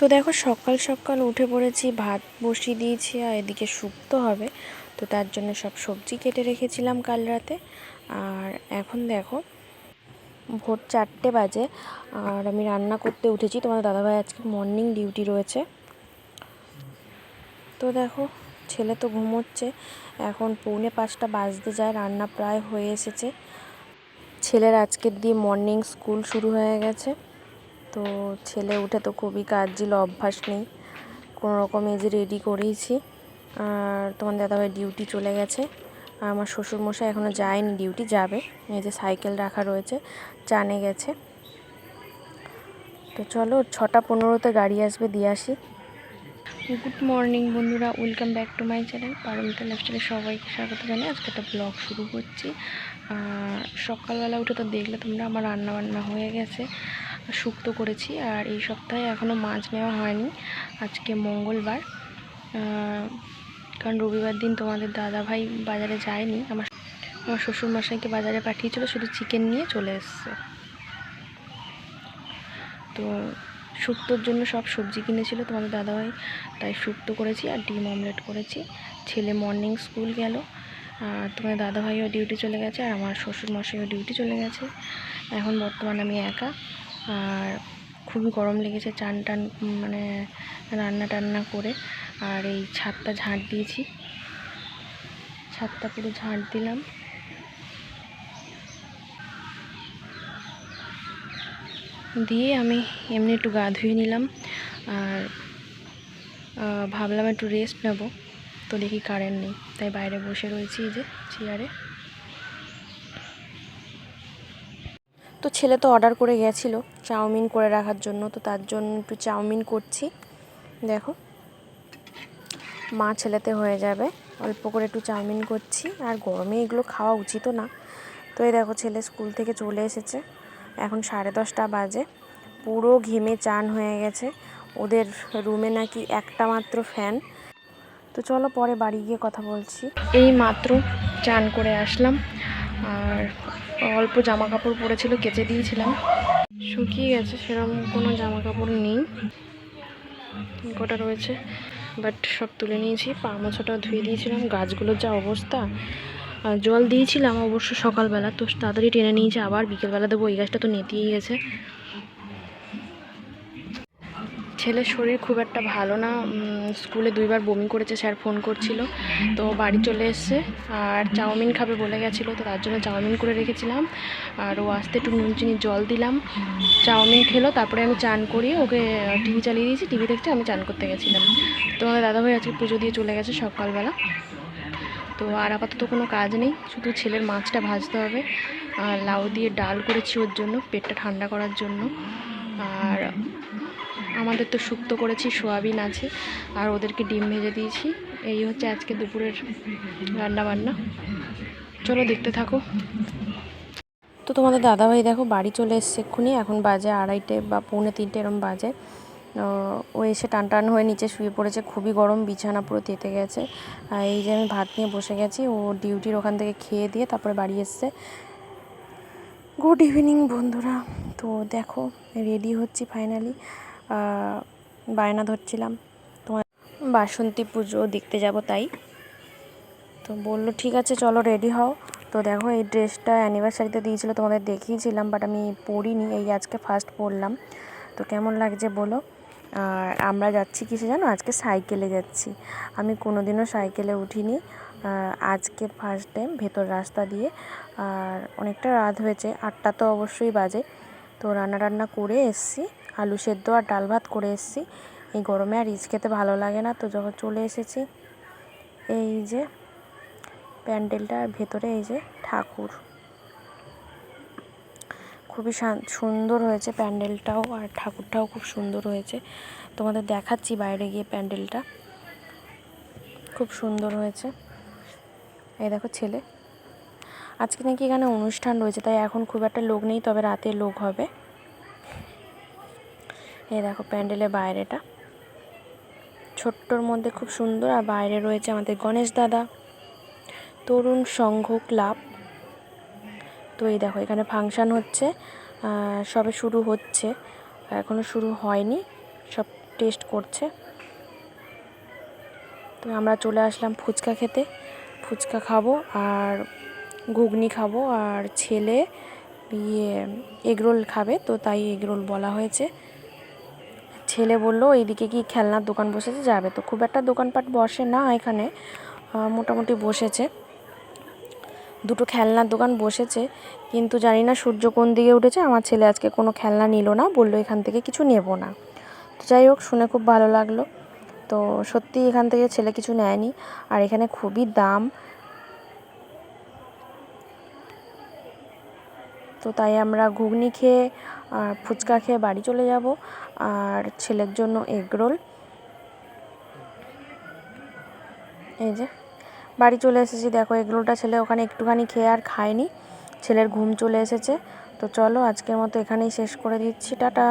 তো দেখো সকাল সকাল উঠে পড়েছি, ভাত বসিয়ে দিয়েছি আর এদিকে শুক্তো হবে। তো তার জন্য সব সবজি কেটে রেখেছিলাম কাল রাতে। আর এখন দেখো ভোর চারটে বাজে আর আমি রান্না করতে উঠেছি। তোমার দাদাভাই আজকে মর্নিং ডিউটি রয়েছে। তো দেখো ছেলে তো ঘুমোচ্ছে, এখন পৌনে পাঁচটা বাজতে যায়, রান্না প্রায় হয়ে এসেছে। ছেলের আজকের দিয়ে মর্নিং স্কুল শুরু হয়ে গেছে। তো ছেলে উঠে তো খুবই কাজজিল অভ্যাস নেই। কোনো রকম এই যে রেডি করেইছি। আর তোমার দাদাভাই ডিউটি চলে গেছে। আর আমার শ্বশুরমশাই এখনও যায়নি ডিউটি যাবে। এই যে সাইকেল রাখা রয়েছে, চানে গেছে। তো চলো, ছটা পনেরোতে গাড়ি আসবে, দিয়ে আসি। গুড মর্নিং বন্ধুরা welcome back to my channel Paromita লাইফস্টাইলে সবাইকে স্বাগত জানাই। আজকে একটা ব্লগ শুরু করছি। আর সকালবেলা উঠে তো দেখলে তোমরা আমার রান্না বান্না হয়ে গেছে শুক্তো করেছি, আর এই সপ্তাহে এখনও মাছ নেওয়া হয়নি, আজকে মঙ্গলবার কারণ রবিবার দিন তোমাদের দাদা ভাই বাজারে যায়নি, আমার আমার শ্বশুরমশাইকে বাজারে পাঠিয়েছিল, শুধু চিকেন নিয়ে চলে এসছে। তো শুক্তোর জন্য সব সবজি কিনেছিল তোমাদের দাদাভাই, তাই শুক্তো করেছি আর ডিম অমলেট করেছি, ছেলে মর্নিং স্কুল গেল আর তোমাদের দাদাভাইও ডিউটি চলে গেছে আর আমার শ্বশুর মশাইও ডিউটি চলে গেছে। এখন বর্তমানে আমি একা। আর খুবই গরম লেগেছে চান টান মানে রান্না টান্না করে। আর এই ছাদটা ঝাঁট দিয়েছি। ছাদটা পুরো ঝাঁট দিলাম। দিয়ে আমি এমনি একটু গা ধুয়ে নিলাম। আর ভাবলাম একটু রেস্ট নেব। তো দেখি কারেন্ট নেই। তাই বাইরে বসে রয়েছি যে চেয়ারে তো ছেলে তো অর্ডার করে গেছিল চাউমিন করে রাখার জন্য, তো তার জন্য একটু চাউমিন করছি। দেখো, মা ছেলেতে হয়ে যাবে। অল্প করে একটু চাউমিন করছি। আর গরমে এগুলো খাওয়া উচিতও না। তো এই দেখো, ছেলে স্কুল থেকে চলে এসেছে। এখন সাড়ে দশটা বাজে। পুরো ঘেমে চান হয়ে গেছে। ওদের রুমে নাকি একটা মাত্র ফ্যান তো চলো পরে বাড়ি গিয়ে কথা বলছি। এই মাত্র চান করে আসলাম। আর অল্প জামা কাপড় পরেছিল, কেচে দিয়েছিলাম। শুকিয়ে গেছে, সেরকম কোনো জামা কাপড় নেই। কটা রয়েছে বাট সব তুলে নিয়েছি। পা মোছাটাও ধুয়ে দিয়েছিলাম। গাছগুলোর যা অবস্থা জল দিয়েছিলাম অবশ্য সকালবেলা। তো তাড়াতাড়ি টেনে নিয়েছি, আবার বিকেলবেলা দেবো। এই গাছটা তো নেতিয়েই গেছে। ছেলের শরীর খুব একটা ভালো না। স্কুলে দুইবার বমি করেছে, স্যার ফোন করছিল। তো বাড়ি চলে এসছে। আর চাউমিন খাবে বলে গেছিল, তো তার জন্য চাউমিন করে রেখেছিলাম। আর ও আসতে একটু নুন চিনি জল দিলাম। চাউমিন খেলো, তারপরে আমি চান করিয়ে ওকে টিভি চালিয়ে দিয়েছি। টিভি দেখতে আমি চান করতে গেছিলাম। তো আমাদের দাদাভাই আজকে পুজো দিয়ে চলে গেছে সকালবেলা। তো আর আপাতত কোনো কাজ নেই। শুধু ছেলের মাছটা ভাজতে হবে। আর লাউ দিয়ে ডাল করেছি ওর জন্য, পেটটা ঠান্ডা করার জন্য। আর আমাদের তো শুক্তো করেছি, সোয়াবিন আছে, আর ওদেরকে ডিম ভেজে দিয়েছি। এই হচ্ছে আজকে দুপুরের রান্না বান্না চলো দেখতে থাকো। তো তোমাদের দাদাভাই দেখো, বাড়ি চলে এসছে এক্ষুনি। এখন বাজে আড়াইটে বা পৌনে তিনটে এরম বাজে। ও এসে টান টান হয়ে নিচে শুয়ে পড়েছে। খুবই গরম, বিছানা পুরো তেতে গেছে। আর এই যে আমি ভাত নিয়ে বসে গেছি, ও ডিউটির ওখান থেকে খেয়ে দিয়ে তারপরে বাড়ি এসছে। গুড ইভিনিং বন্ধুরা। তো দেখো, রেডি হচ্ছি ফাইনালি। বায়না ধরছিলাম। তোমার বাসন্তী পুজো দেখতে যাব তাই। তো বলল, ঠিক আছে, চলো রেডি হও। তো দেখো, এই ড্রেসটা অ্যানিভার্সারিতে দিয়েছিলো, তোমাদের দেখিয়েছিলাম বাট আমি পরিনি, এই আজকে ফার্স্ট পরলাম। তো কেমন লাগছে বলো? আর আমরা যাচ্ছি কিসে জানো? আজকে সাইকেলে যাচ্ছি। আমি কোনোদিনও সাইকেলে উঠিনি। আজকে ফার্স্ট টাইম ভেতর রাস্তা দিয়ে। আর অনেকটা রাত হয়েছে, আটটা তো অবশ্যই বাজে। তো রান্না টান্না করে এসছি। আলু সেদ্ধ আর ডাল ভাত করে এসেছি। এই গরমে আর রিচ খেতে ভালো লাগে না, তো যখন চলে এসেছি, এই যে প্যান্ডেলটার ভেতরে এই যে ঠাকুর। খুবই সুন্দর হয়েছে প্যান্ডেলটাও আর ঠাকুরটাও খুব সুন্দর হয়েছে। তোমাদের দেখাচ্ছি বাইরে গিয়ে প্যান্ডেলটা। খুব সুন্দর হয়েছে। এই দেখো ছেলে। আজকে নাকি এখানে অনুষ্ঠান রয়েছে, তাই এখন খুব একটা লোক নেই, তবে রাতে লোক হবে। এই দেখো প্যান্ডেলের বাইরেটা। ছোট্টর মধ্যে খুব সুন্দর, আর বাইরে রয়েছে আমাদের গণেশ দাদা। তরুণ সংঘ ক্লাব। তো এই দেখো, এখানে ফাংশান হচ্ছে সবে শুরু হচ্ছে এখনও শুরু হয়নি, সব টেস্ট করছে। তো আমরা চলে আসলাম ফুচকা খেতে। ফুচকা খাব, আর ঘুগনি খাব, আর ছেলে ইয়ে এগরোল খাবে, তো তাই এগরোল বলা হয়েছে। ছেলে বলল, এইদিকে কি খেলনার দোকান বসেছে? যাবে তো। খুব একটা দোকানপাট বসে না এখানে মোটামুটি বসেছে। দুটো খেলনার দোকান বসেছে, কিন্তু জানি না সূর্য কোন দিকে উঠেছে। আমার ছেলে আজকে কোনো খেলনা নিল না, বলল এখান থেকে কিছু নেব না। তো যাই হোক, শুনে খুব ভালো লাগল। তো সত্যি এখান থেকে ছেলে কিছু নেয়নি। আর এখানে খুবই দাম তো তাই আমরা ঘুগনি খেয়ে আর ফুচকা খেয়ে বাড়ি চলে যাব আর ছেলের জন্য এগরোল এই যে, বাড়ি চলে এসেছি। দেখো এগরোলটা ছেলে ওখানে একটুখানি খেয়ে আর খায়নি। ছেলের ঘুম চলে এসেছে। তো চলো আজকের মতো এখানেই শেষ করে দিচ্ছি। টাটা।